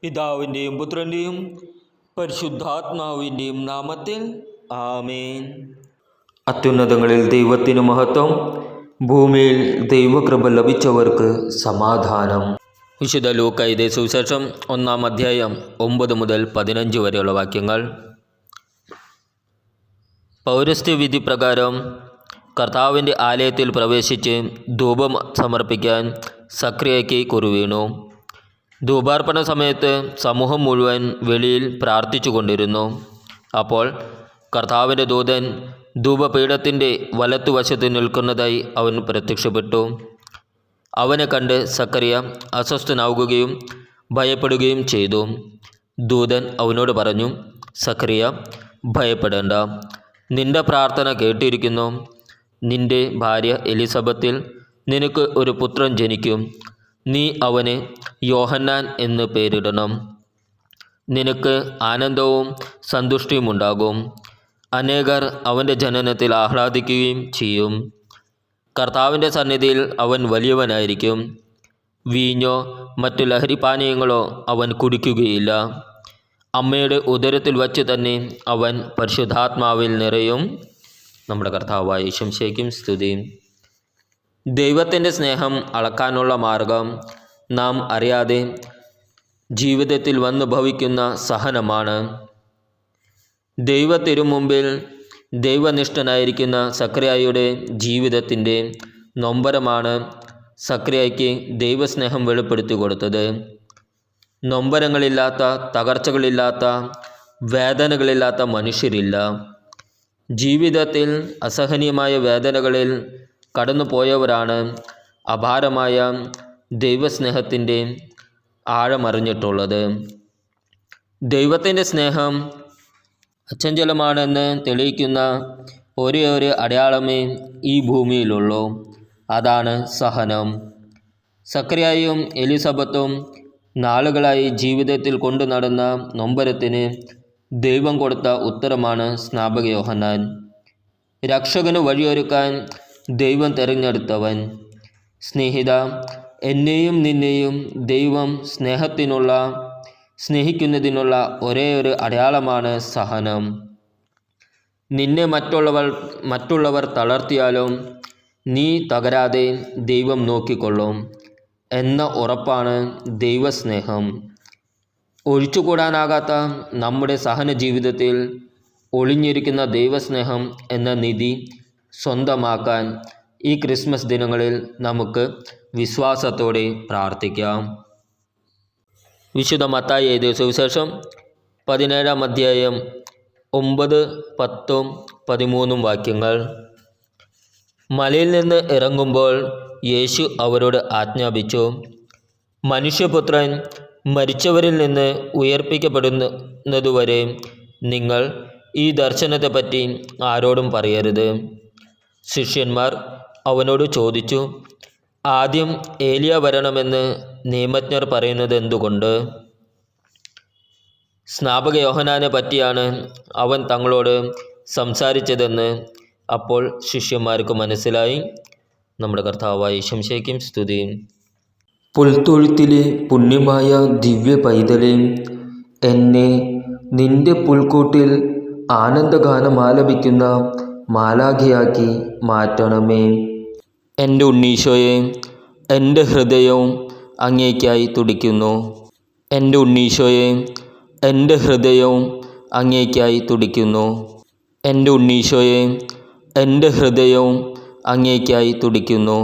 പിതാവിന്റെയും പുത്രന്റെയും പരിശുദ്ധാത്മാവിന്റെയും നാമത്തിൽ ആമേൻ. അത്യുന്നതങ്ങളിൽ ദൈവത്തിന് മഹത്വം ഭൂമിയിൽ ദൈവകൃപ ലഭിച്ചവർക്ക് സമാധാനം. വിശുദ്ധ ലൂക്കൈതെ സുവിശേഷം ഒന്നാം അധ്യായം ഒമ്പത് മുതൽ പതിനഞ്ച് വരെയുള്ള വാക്യങ്ങൾ. പൗരസ്ത്യ വിധി പ്രകാരം കർത്താവിന്റെ ആലയത്തിൽ പ്രവേശിച്ച് ധൂപം സമർപ്പിക്കാൻ സക്രിയയ്ക്ക് കുറുവീണു. ധൂപാർപ്പണ സമയത്ത് സമൂഹം മുഴുവൻ വെളിയിൽ പ്രാർത്ഥിച്ചു കൊണ്ടിരുന്നു. അപ്പോൾ കർത്താവിന്റെ ദൂതൻ ധൂപപീഠത്തിന്റെ വലത്തുവശത്ത് നിൽക്കുന്നതായി അവൻ പ്രത്യക്ഷപ്പെട്ടു. അവനെ കണ്ട് സക്കറിയ അസ്വസ്ഥനാവുകയും ഭയപ്പെടുകയും ചെയ്തു. ദൂതൻ അവനോട് പറഞ്ഞു സക്കറിയ ഭയപ്പെടേണ്ട. നിന്റെ പ്രാർത്ഥന കേട്ടിരിക്കുന്നു. നിന്റെ ഭാര്യ എലിസബത്തിൽ നിനക്ക് ഒരു പുത്രൻ ജനിക്കും. നീ അവന് യോഹന്നാൻ എന്ന് പേരിടണം. നിനക്ക് ആനന്ദവും സന്തുഷ്ടിയുമുണ്ടാകും അനേകർ അവന്റെ ജനനത്തിൽ ആഹ്ലാദിക്കുകയും ചെയ്യും. കർത്താവിന്റെ സന്നിധിയിൽ അവൻ വലിയവനായിരിക്കും. വീഞ്ഞോ മറ്റു ലഹരിപാനീയങ്ങളോ അവൻ കുടിക്കുകയില്ല. അമ്മയുടെ ഉദരത്തിൽ വച്ച് തന്നെ അവൻ പരിശുദ്ധാത്മാവിൽ നിറയും. നമ്മുടെ കർത്താവായ ശംശയ്ക്കും സ്തുതി ദൈവത്തിന്റെ സ്നേഹം അളക്കാനുള്ള മാർഗം നാം അറിയാതെ ജീവിതത്തിൽ വന്നു ഭവിക്കുന്ന സഹനമാണ്. ദൈവത്തിരുമുമ്പിൽ ദൈവനിഷ്ഠനായിരിക്കുന്ന സക്രിയയുടെ ജീവിതത്തിന്റെ നൊമ്പരമാണ് സക്രിയയ്ക്ക് ദൈവസ്നേഹം വെളിപ്പെടുത്തി കൊടുത്തത്. നൊമ്പരങ്ങളില്ലാത്ത തകർച്ചകളില്ലാത്ത വേദനകളില്ലാത്ത മനുഷ്യരില്ല. ജീവിതത്തിൽ അസഹനീയമായ വേദനകളിൽ കടന്നു പോയവരാണ് അപാരമായ ദൈവസ്നേഹത്തിന്റെ ആഴമറിഞ്ഞിട്ടുള്ളത്. ദൈവത്തിന്റെ സ്നേഹം അച്ചഞ്ചലമാണെന്ന് തെളിയിക്കുന്ന ഒരേ ഒരു അടയാളമേ ഈ ഭൂമിയിലുള്ളൂ. അതാണ് സഹനം. സക്രിയായും എലിസബത്തും നാളുകളായി ജീവിതത്തിൽ കൊണ്ടു നടന്ന നൊമ്പരത്തിന് ദൈവം കൊടുത്ത ഉത്തരമാണ് സ്നാപക യോഹന്നാൻ രക്ഷകന് വഴിയൊരുക്കാൻ ദൈവം തിരഞ്ഞെടുത്തവൻ. സ്നേഹിത എന്നെയും നിന്നെയും ദൈവം സ്നേഹത്തിനുള്ള സ്നേഹിക്കുന്നതിനുള്ള ഒരേ ഒരു അടയാളമാണ് സഹനം. നിന്നെ മറ്റുള്ളവർ മറ്റുള്ളവർ തളർത്തിയാലും നീ തകരാതെ ദൈവം നോക്കിക്കൊള്ളും എന്ന ഉറപ്പാണ് ദൈവസ്നേഹം. ഒഴിച്ചുകൂടാനാകാത്ത നമ്മുടെ സഹന ജീവിതത്തിൽ ഒളിഞ്ഞിരിക്കുന്ന ദൈവസ്നേഹം എന്ന നിധി സ്വന്തമാക്കാൻ ഈ ക്രിസ്മസ് ദിനങ്ങളിൽ നമുക്ക് വിശ്വാസത്തോടെ പ്രാർത്ഥിക്കാം. വിശുദ്ധ മത്തായി എഴുതിയ സുവിശേഷം പതിനേഴാം അധ്യായം ഒമ്പത് പത്തും പതിമൂന്നും വാക്യങ്ങൾ. മലയിൽ നിന്ന് ഇറങ്ങുമ്പോൾ യേശു അവരോട് ആജ്ഞാപിച്ചു മനുഷ്യപുത്രൻ മരിച്ചവരിൽ നിന്ന് ഉയർപ്പിക്കപ്പെടുന്നതുവരെ നിങ്ങൾ ഈ ദർശനത്തെപ്പറ്റി ആരോടും പറയരുത്. ശിഷ്യന്മാർ അവനോട് ചോദിച്ചു ആദ്യം ഏലിയ വരണമെന്ന് നിയമജ്ഞർ പറയുന്നത് എന്തുകൊണ്ട്? സ്നാപക യോഹനാനെ പറ്റിയാണ് അവൻ തങ്ങളോട് സംസാരിച്ചതെന്ന്. അപ്പോൾ ശിഷ്യന്മാർക്ക് മനസ്സിലായി. നമ്മുടെ കർത്താവായി ശംശയ്ക്കും സ്തുതി പുൽത്തൊഴുത്തിലെ പുണ്യമായ ദിവ്യ പൈതലെ എന്നെ നിന്റെ പുൽക്കൂട്ടിൽ ആനന്ദഗാനം ആലപിക്കുന്ന മാലാഖയാക്കി മാറ്റണമേ. എന്റെ ഉണ്ണീശോയെ എന്റെ ഹൃദയവും അങ്ങേക്കായി തുടിക്കുന്നു. എന്റെ ഉണ്ണീശോയെ എന്റെ ഹൃദയവും അങ്ങേക്കായി തുടിക്കുന്നു. എന്റെ ഉണ്ണീശോയെ എന്റെ ഹൃദയവും അങ്ങേക്കായി തുടിക്കുന്നു.